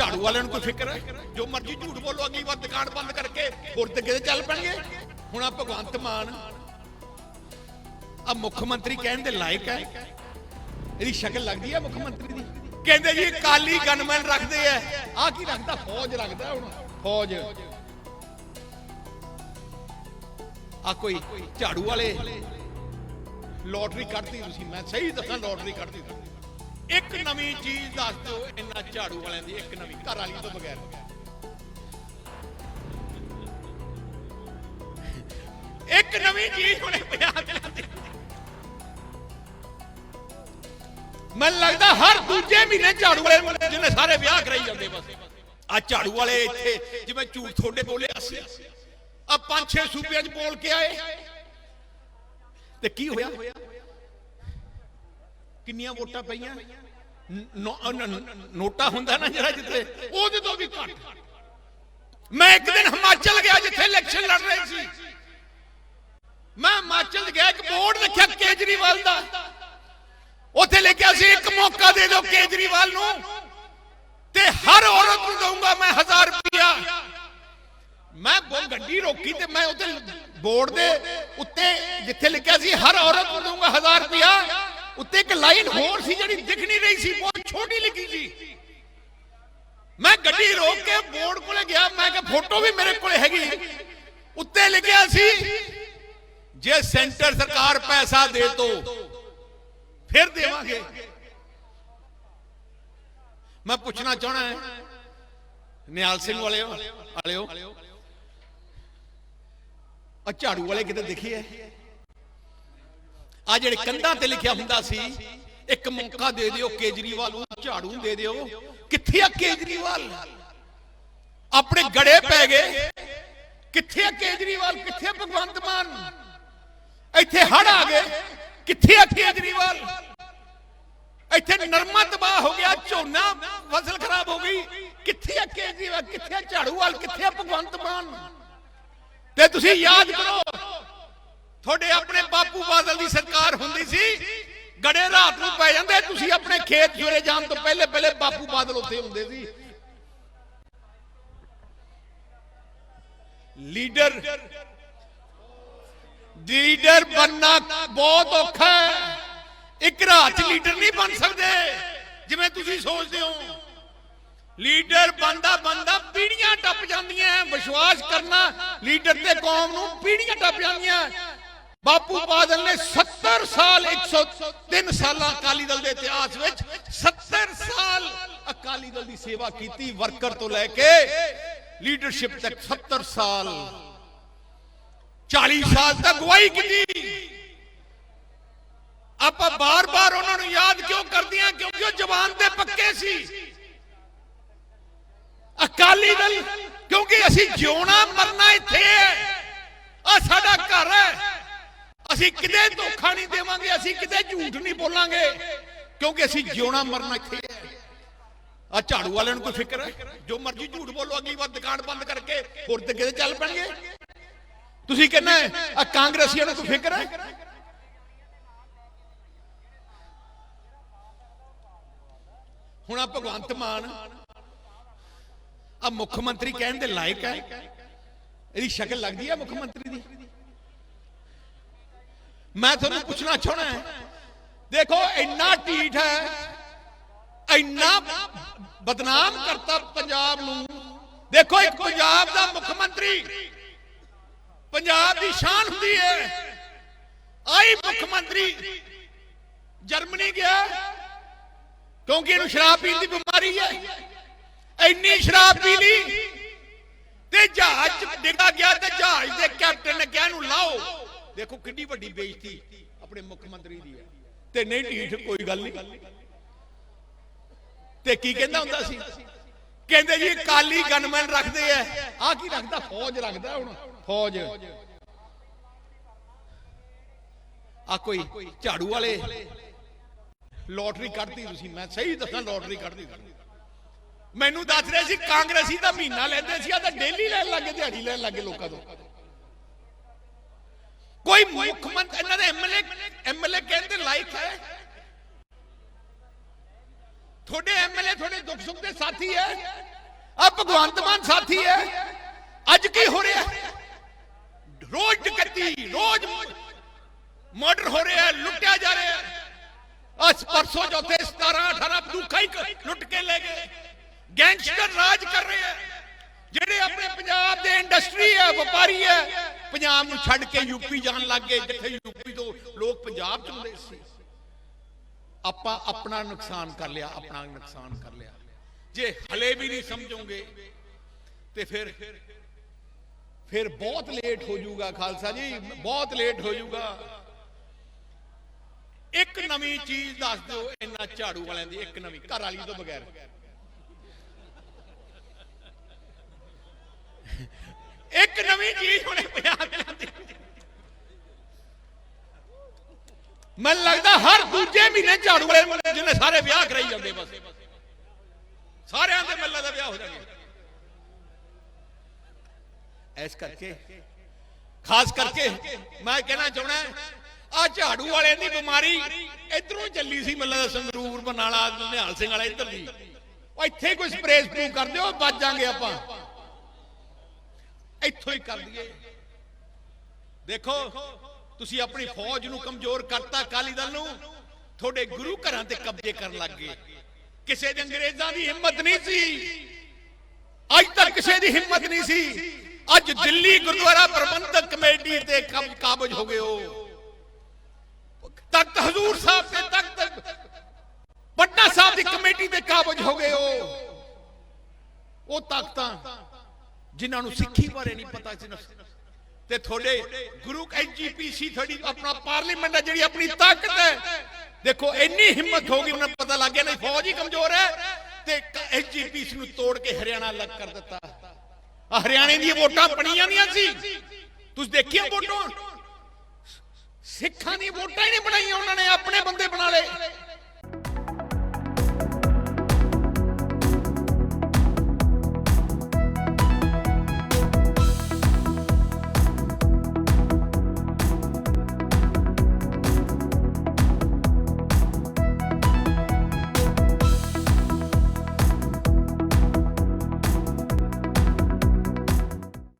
ਝਾੜੂ ਵਾਲਿਆਂ ਨੂੰ ਕੋਈ ਫਿਕਰ ਹੈ? ਜੋ ਮਰਜ਼ੀ ਝੂਠ ਬੋਲੋ ਅਗਲੀ ਵਾਰ ਦੁਕਾਨ ਬੰਦ ਕਰਕੇ ਹੋਰ ਚੱਲ ਪੈਣਗੇ। ਹੁਣ ਆ ਭਗਵੰਤ ਮਾਨ। ਆ ਮੁੱਖ ਮੰਤਰੀ ਕਹਿਣ ਦੇ ਲਾਇਕ ਹੈ। ਇਹਦੀ ਸ਼ਕਲ ਲੱਗਦੀ ਹੈ ਮੁੱਖ ਮੰਤਰੀ ਦੀ। ਕਹਿੰਦੇ ਜੀ, ਕਾਲੀ ਗਨਮੈਨ ਰੱਖਦੇ ਆ। ਆ ਕੀ ਰੱਖਦਾ? ਫੌਜ ਰੱਖਦਾ ਹੁਣ। ਫੌਜ। ਆ ਕੋਈ ਝਾੜੂ ਵਾਲੇ। ਲੋਟਰੀ ਕੱਢਦੀ ਤੁਸੀਂ। ਮੈਂ ਸਹੀ ਦੱਸਾਂ, ਲੋਟਰੀ ਕੱਢਦੀ ਤੁਸੀਂ। ਇੱਕ ਨਵੀਂ ਚੀਜ਼ ਦੱਸ ਦਿਓ ਇਹਨਾਂ ਝਾੜੂ ਵਾਲਿਆਂ ਦੀ, ਇੱਕ ਨਵੀਂ ਘਰ ਵਾਲੀ ਤੋਂ ਬਗੈਰ। ਇੱਕ ਨਵੀਂ ਚੀਜ਼ ਹੁਣੇ ਪੰਜਾਬ ਚ ਲਿਆਂਦੀ। ਮੈਨੂੰ ਲੱਗਦਾ ਹਰ ਦੂਜੇ ਮਹੀਨੇ ਝਾੜੂ ਵਾਲੇ ਜਿਹਨੇ ਸਾਰੇ ਵਿਆਹ ਕਰਾਈ ਜਾਂਦੇ ਬਸ। ਆ ਝਾੜੂ ਵਾਲੇ ਇੱਥੇ, ਜਿਵੇਂ ਝੂਠ ਤੁਹਾਡੇ ਬੋਲੇ ਅਸੀਂ ਆ ਪੰਜ ਛੇ ਸੂਬਿਆਂ 'ਚ ਬੋਲ ਕੇ ਆਏ। ਤੇ ਕੀ ਹੋਇਆ? ਕਿੰਨੀਆਂ ਵੋਟਾਂ ਪਈਆਂ? ਨ- ਨੋਟਾ ਹੁੰਦਾ ਨਾ ਜਿਹੜਾ ਜਿੱਥੇ, ਉਹਦੇ ਤੋਂ ਵੀ ਘੱਟ। ਮੈਂ ਇੱਕ ਦਿਨ ਹਿਮਾਚਲ ਗਿਆ ਜਿੱਥੇ ਇਲੈਕਸ਼ਨ ਲੜ ਰਹੇ ਸੀ। ਮੈਂ ਹਿਮਾਚਲ ਗਿਆ, ਇੱਕ ਬੋਰਡ ਦੇਖਿਆ ਕੇਜਰੀਵਾਲ ਦਾ। ਉੱਥੇ ਲਿਖਿਆ ਸੀ, ਇੱਕ ਮੌਕਾ ਦੇ ਦਿਓ ਕੇਜਰੀਵਾਲ ਨੂੰ ਤੇ ਹਰ ਔਰਤ ਨੂੰ ਦਊਂਗਾ ਮੈਂ 1000 ਰੁਪਇਆ ਮੈਂ ਬੋ ਗੱਡੀ ਰੋਕੀ ਤੇ ਮੈਂ ਉੱਥੇ ਬੋਰਡ ਦੇ ਉੱਤੇ ਜਿੱਥੇ ਲਿਖਿਆ ਸੀ, ਹਰ ਔਰਤ ਨੂੰ ਦਊਂਗਾ 1000 ਰੁਪਇਆ ਉੱਤੇ ਇੱਕ ਲਾਈਨ ਹੋਰ ਸੀ ਜਿਹੜੀ ਦਿਖ ਨਹੀਂ ਰਹੀ ਸੀ, ਬਹੁਤ ਛੋਟੀ ਲਿਖੀ ਸੀ। ਮੈਂ ਗੱਡੀ ਰੋਕ ਕੇ ਬੋਰਡ ਕੋਲੇ ਗਿਆ, ਮੈਂ ਕਿਹਾ ਫੋਟੋ ਵੀ ਮੇਰੇ ਕੋਲੇ ਹੈਗੀ। ਉੱਤੇ ਲਿਖਿਆ ਸੀ, ਜੇ ਸੈਂਟਰ ਸਰਕਾਰ ਪੈਸਾ ਦੇ ਤੋ ਫਿਰ ਦੇਵਾਂਗੇ। ਮੈਂ ਪੁੱਛਣਾ ਚਾਹਣਾ ਹੈ, ਨਿਹਾਲ ਸਿੰਘ ਵਾਲਿਓ ਵਾਲਿਓ। ਆ ਝਾੜੂ ਵਾਲੇ ਕਿਤੇ ਦੇਖੀ ਆ ਜਿਹੜੇ ਕੰਧਾਂ ਤੇ ਲਿਖਿਆ ਹੁੰਦਾ ਸੀ, ਇੱਕ ਮੌਕਾ ਦੇ ਦਿਓ, ਕੇਜਰੀਵਾਲ ਨੂੰ ਝਾੜੂ ਦੇ ਦਿਓ। ਕਿੱਥੇ ਆ ਕੇਜਰੀਵਾਲ? ਆਪਣੇ ਗੜੇ ਪੈ ਗਏ। ਕਿੱਥੇ ਆ ਕੇਜਰੀਵਾਲ? ਕਿੱਥੇ ਭਗਵੰਤ ਮਾਨ? ਇੱਥੇ ਹੜ ਆ ਗਏ। ਕਿੱਥੇ ਆ ਕੇਜਰੀਵਾਲ? ਇੱਥੇ ਨਰਮਾ ਤਬਾਹ ਹੋ ਗਿਆ, ਝੋਨਾ ਫਸਲ ਖਰਾਬ ਹੋ ਗਈ। ਕਿੱਥੇ ਆ ਕੇਜਰੀਵਾਲ? ਕਿੱਥੇ ਆ ਝਾੜੂਵਾਲ? ਕਿੱਥੇ ਆ ਭਗਵੰਤ ਮਾਨ? ਤੇ ਤੁਸੀਂ ਯਾਦ ਕਰੋ, ਤੁਹਾਡੇ ਆਪਣੇ ਬਾਪੂ ਬਾਦਲ ਦੀ ਸਰਕਾਰ ਹੁੰਦੀ ਸੀ, ਗੜੇ ਰਾਤ ਨੂੰ ਪੈ ਜਾਂਦੇ, ਤੁਸੀਂ ਆਪਣੇ ਖੇਤ ਸਵੇਰੇ ਜਾਣ ਤੋਂ ਪਹਿਲੇ ਪਹਿਲੇ ਬਾਪੂ ਬਾਦਲ ਉੱਥੇ ਹੁੰਦੇ ਸੀ। ਲੀਡਰ ਲੀਡਰ ਬੰਨਾ ਬਹੁਤ ਔਖਾ ਹੈ। ਇੱਕ ਰਾਤ ਚ ਲੀਡਰ ਨਹੀਂ ਬਣ ਸਕਦੇ, ਜਿਵੇਂ ਤੁਸੀਂ ਸੋਚਦੇ ਹੋ। ਲੀਡਰ ਬੰਦਾ ਬੰਦਾ ਪੀੜੀਆਂ ਟੱਪ ਜਾਂਦੀਆਂ, ਵਿਸ਼ਵਾਸ ਕਰਨਾ, ਲੀਡਰ ਤੇ ਕੌਮ ਨੂੰ ਪੀੜੀਆਂ ਟੱਪ ਜਾਂਦੀਆਂ। ਬਾਪੂ ਬਾਦਲ ਨੇ 70 ਸਾਲ 103 ਸਾਲਾਂ ਅਕਾਲੀ ਦਲ ਦੇ ਇਤਿਹਾਸ ਵਿੱਚ 70 ਸਾਲ ਅਕਾਲੀ ਦਲ ਦੀ ਸੇਵਾ ਕੀਤੀ, ਵਰਕਰ ਤੋਂ ਲੈ ਕੇ ਲੀਡਰਸ਼ਿਪ ਤੱਕ 70 ਸਾਲ। 40 ਸਾਲ ਤੱਕ ਗਵਾਹੀ ਕੀਤੀ। ਆਪਾਂ ਬਾਰ-ਬਾਰ ਉਹਨਾਂ ਨੂੰ ਯਾਦ ਕਿਉਂ ਕਰਦੇ ਹਾਂ ਕਿਉਂਕਿ ਉਹ ਜਵਾਨ ਤੇ ਪੱਕੇ ਸੀ। ਅਕਾਲੀ ਦਲ, ਕਿਉਂਕਿ ਅਸੀਂ ਜਿਉਣਾ ਮਰਨਾ ਇੱਥੇ ਹੈ। ਆ ਸਾਡਾ ਘਰ ਹੈ। ਅਸੀਂ ਕਿਤੇ ਧੋਖਾ ਨਹੀਂ ਦੇਵਾਂਗੇ, ਅਸੀਂ ਕਿਤੇ ਝੂਠ ਨਹੀਂ ਬੋਲਾਂਗੇ, ਕਿਉਂਕਿ ਅਸੀਂ ਜਿਉਣਾ ਮਰਨਾ ਇੱਥੇ ਹੈ। ਆ ਝਾੜੂ ਵਾਲਿਆਂ ਨੂੰ ਕੋਈ ਫਿਕਰ ਹੈ? ਜੋ ਮਰਜ਼ੀ ਝੂਠ ਬੋਲੋ, ਅਗਲੀ ਵਾਰ ਦੁਕਾਨ ਬੰਦ ਕਰਕੇ ਹੋਰ ਤੇ ਕਿਤੇ ਚੱਲ ਪੈਣਗੇ। ਤੁਸੀਂ ਕਹਿੰਦੇ ਆ ਕਾਂਗਰਸੀਆਂ ਨੂੰ ਕੋਈ ਫਿਕਰ ਹੈ? ਹੁਣ ਆ ਭਗਵੰਤ ਮਾਨ, ਆ ਮੁੱਖ ਮੰਤਰੀ ਕਹਿਣ ਦੇ ਲਾਇਕ ਹੈ। ਇਹਦੀ ਸ਼ਕਲ ਲੱਗਦੀ ਹੈ ਮੁੱਖ ਮੰਤਰੀ ਦੀ? ਮੈਂ ਤੁਹਾਨੂੰ ਪੁੱਛਣਾ ਚਾਹਣਾ ਹੈ। ਦੇਖੋ, ਇੰਨਾ ਢੀਠ ਹੈ, ਇੰਨਾ ਬਦਨਾਮ ਕਰਤਾ ਪੰਜਾਬ ਨੂੰ। ਦੇਖੋ, ਇੱਕ ਪੰਜਾਬ ਦਾ ਮੁੱਖ ਮੰਤਰੀ, ਪੰਜਾਬ ਦੀ ਸ਼ਾਨ ਹੁੰਦੀ ਹੈ। ਆਈ ਮੁੱਖ ਮੰਤਰੀ ਜਰਮਨੀ ਗਿਆ, ਕਿਉਂਕਿ ਇਹਨੂੰ ਸ਼ਰਾਬ ਪੀਣ ਦੀ ਬਿਮਾਰੀ ਹੈ। ਇੰਨੀ ਸ਼ਰਾਬ ਪੀ ਲਈ ਤੇ ਜਹਾਜ਼ ਚ ਡਿੱਗਾ ਗਿਆ ਤੇ ਜਹਾਜ਼ ਦੇ ਕੈਪਟਨ ਨੇ ਕਿਹਾ, ਇਹਨੂੰ ਲਾਓ। ਦੇਖੋ ਕਿੰਨੀ ਵੱਡੀ ਬੇਇੱਜ਼ਤੀ ਆਪਣੇ ਮੁੱਖ ਮੰਤਰੀ ਦੀ ਹੈ। ਤੇ ਨਹੀਂ ਢੀਠ ਕੋਈ ਗੱਲ ਨਹੀਂ। ਤੇ ਕੀ ਕਹਿੰਦਾ ਹੁੰਦਾ ਸੀ? ਕਹਿੰਦੇ ਜੀ ਕਾਲੀ ਗਨਮੈਨ ਰੱਖਦੇ ਆ। ਆ ਕੀ ਰੱਖਦਾ? ਫੌਜ ਰੱਖਦਾ ਹੁਣ। ਫੌਜ। ਆ ਕੋਈ ਝਾੜੂ ਵਾਲੇ? ਲੋਟਰੀ ਕੱਢਦੀ ਤੁਸੀਂ। ਮੈਂ ਸਹੀ ਦੱਸਾਂ, ਲੋਟਰੀ ਕੱਢਦੀ ਮੈਨੂੰ ਦੱਸ ਰਿਹਾ ਸੀ, ਕਾਂਗਰਸੀ ਦਾ ਮਹੀਨਾ ਲੈਂਦੇ ਸੀ ਆ ਤਾਂ ਡੇਲੀ ਲੈਣ ਲੱਗੇ ਦਿਹਾੜੀ ਲੈਣ ਲੱਗੇ ਲੋਕਾਂ ਤੋਂ। ਕੋਈ ਮੁੱਖ ਮੰਤਰੀ ਇਹਨਾਂ ਦੇ ਐਮਐਲਏ ਐਮਐਲਏ ਕਹਿੰਦੇ ਲਾਇਕ ਹੈ? ਤੁਹਾਡੇ ਐਮਐਲਏ ਤੁਹਾਡੇ ਦੁੱਖ ਸੁੱਖ ਦੇ ਸਾਥੀ ਹੈ? ਆ ਭਗਵੰਤ ਮਾਨ ਸਾਥੀ ਹੈ? ਅੱਜ ਕੀ ਹੋ ਰਿਹਾ? ਰੋਜ਼ ਡਕੈਤੀ ਰੋਜ਼ ਮਰਡਰ ਹੋ ਰਿਹਾ ਹੈ, ਲੁੱਟਿਆ ਜਾ ਰਿਹਾ। ਹੈ ਅੱਜ ਪਰਸੋਂ ਚੌਥੇ 17 18 ਦੁੱਖਾ ਹੀ ਲੁੱਟ ਕੇ ਲੈ ਗਏ। ਗੈਂਗਸਟਰ ਰਾਜ ਕਰ ਰਹੇ। ਆ ਜਿਹੜੇ ਆਪਣੇ ਪੰਜਾਬ ਦੇ ਇੰਡਸਟਰੀ ਹੈ ਵਪਾਰੀ ਹੈ ਪੰਜਾਬ ਨੂੰ ਛੱਡ ਕੇ ਯੂਪੀ ਜਾਣ ਲੱਗ ਗਏ, ਜਿੱਥੇ ਯੂਪੀ ਤੋਂ ਲੋਕ ਪੰਜਾਬ ਚ ਹੁੰਦੇ ਸੀ। ਆਪਾਂ ਆਪਣਾ ਨੁਕਸਾਨ ਕਰ ਲਿਆ, ਆਪਣਾ ਨੁਕਸਾਨ ਕਰ ਲਿਆ। ਜੇ ਹਲੇ ਵੀ ਨਹੀਂ ਸਮਝੋਗੇ, ਤੇ ਫਿਰ ਫਿਰ ਬਹੁਤ ਲੇਟ ਹੋ ਜਾਊਗਾ, ਖਾਲਸਾ ਜੀ, ਬਹੁਤ ਲੇਟ ਹੋ ਜਾਊਗਾ। ਇੱਕ ਨਵੀਂ ਚੀਜ਼ ਦੱਸ ਦਿਓ ਇਹਨਾਂ ਝਾੜੂ ਵਾਲਿਆਂ ਦੀ, ਇੱਕ ਨਵੀਂ, ਘਰ ਵਾਲੀ ਤੋਂ ਬਗੈਰ। ਇੱਕ ਨਵੀਂ ਚੀਜ਼ ਹੁਣੇ ਪੰਜਾਬ ਲਿਆਂਦੀ ਮੈਨੂੰ ਲੱਗਦਾ ਹਰ ਦੂਜੇ ਮਹੀਨੇ ਝਾੜੂ ਵਾਲੇ ਜਿਹਨੇ ਸਾਰੇ ਵਿਆਹ ਕਰਾਈ ਜਾਂਦੇ ਬਸ। ਸਾਰਿਆਂ ਦੇ ਮੱਲਾ ਦਾ ਵਿਆਹ ਹੋ ਜਾਣਗੇ ਐਸ ਕਰਕੇ, ਖਾਸ ਕਰਕੇ ਮੈਂ ਕਹਿਣਾ ਚਾਹਣਾ ਆ ਝਾੜੂ ਵਾਲਿਆਂ ਦੀ ਬਿਮਾਰੀ ਇਧਰੋਂ ਚੱਲੀ ਸੀ ਮੱਲਾ ਦਾ ਸੰਗਰੂਰ ਬਨਾਲਾ ਨਿਹਾਲ ਸਿੰਘ ਵਾਲਾ ਇੱਧਰ ਦੀ। ਇੱਥੇ ਕੋਈ ਸਪਰੇਅ ਸਪਰੂ ਕਰ ਦਿਓ ਬਚ ਜਾਾਂਗੇ ਆਪਾਂ। ਇੱਥੋਂ ਹੀ ਕਰ ਦਈਏ ਦੇਖੋ, ਤੁਸੀਂ ਆਪਣੀ ਫੌਜ ਨੂੰ ਕਮਜ਼ੋਰ ਕਰਤਾ ਅਕਾਲੀ ਦਲ ਨੂੰ, ਤੁਹਾਡੇ ਗੁਰੂ ਘਰਾਂ ਤੇ ਕਬਜ਼ੇ ਕਰਨ ਲੱਗ ਗਏ। ਕਿਸੇ ਦੇ ਅੰਗਰੇਜ਼ਾਂ ਦੀ ਹਿੰਮਤ ਨਹੀਂ ਸੀ। ਅੱਜ ਤੱਕ ਕਿਸੇ ਦੀ ਹਿੰਮਤ ਨਹੀਂ ਸੀ। ਅੱਜ ਦਿੱਲੀ ਗੁਰਦੁਆਰਾ ਪ੍ਰਬੰਧਕ ਕਮੇਟੀ ਤੇ ਕਾਬਜ ਹੋ ਗਏ ਹੋ। ਤਖਤ ਹਜ਼ੂਰ ਸਾਹਿਬ ਤੇ ਤਖਤ, ਪਟਨਾ ਸਾਹਿਬ ਦੀ ਕਮੇਟੀ ਤੇ ਕਾਬਜ ਹੋ ਗਏ ਹੋ। ਉਹ ਤਾਕਤਾਂ ਜਿਨ੍ਹਾਂ ਨੂੰ ਸਿੱਖੀ ਬਾਰੇ ਨਹੀਂ ਪਤਾ ਸੀ ਤੇ ਤੁਹਾਡੇ ਗੁਰੂ ਐਨਜੀਪੀਸੀ ਤੁਹਾਡੀ ਆਪਣਾ ਪਾਰਲੀਮੈਂਟ ਹੈ ਜਿਹੜੀ ਆਪਣੀ ਤਾਕਤ ਹੈ। ਦੇਖੋ ਇੰਨੀ ਹਿੰਮਤ ਹੋ ਗਈ ਉਹਨਾਂ ਨੂੰ ਪਤਾ ਲੱਗ ਗਿਆ ਨਹੀਂ ਫੌਜ ਹੀ ਕਮਜ਼ੋਰ ਹੈ। ਤੇ ਐਨਜੀਪੀਸੀ ਨੂੰ ਤੋੜ ਕੇ ਹਰਿਆਣਾ ਅਲੱਗ ਕਰ ਦਿੱਤਾ। ਹਰਿਆਣੇ ਦੀਆਂ ਵੋਟਾਂ ਬਣੀਆਂ ਨਹੀਂ ਸੀ। ਤੁਸੀਂ ਦੇਖੀਆਂ ਵੋਟਾਂ? ਸਿੱਖਾਂ ਦੀਆਂ ਵੋਟਾਂ ਹੀ ਨਹੀਂ ਬਣਾਈਆਂ ਉਹਨਾਂ ਨੇ ਆਪਣੇ ਬੰਦੇ ਬਣਾ ਲਏ।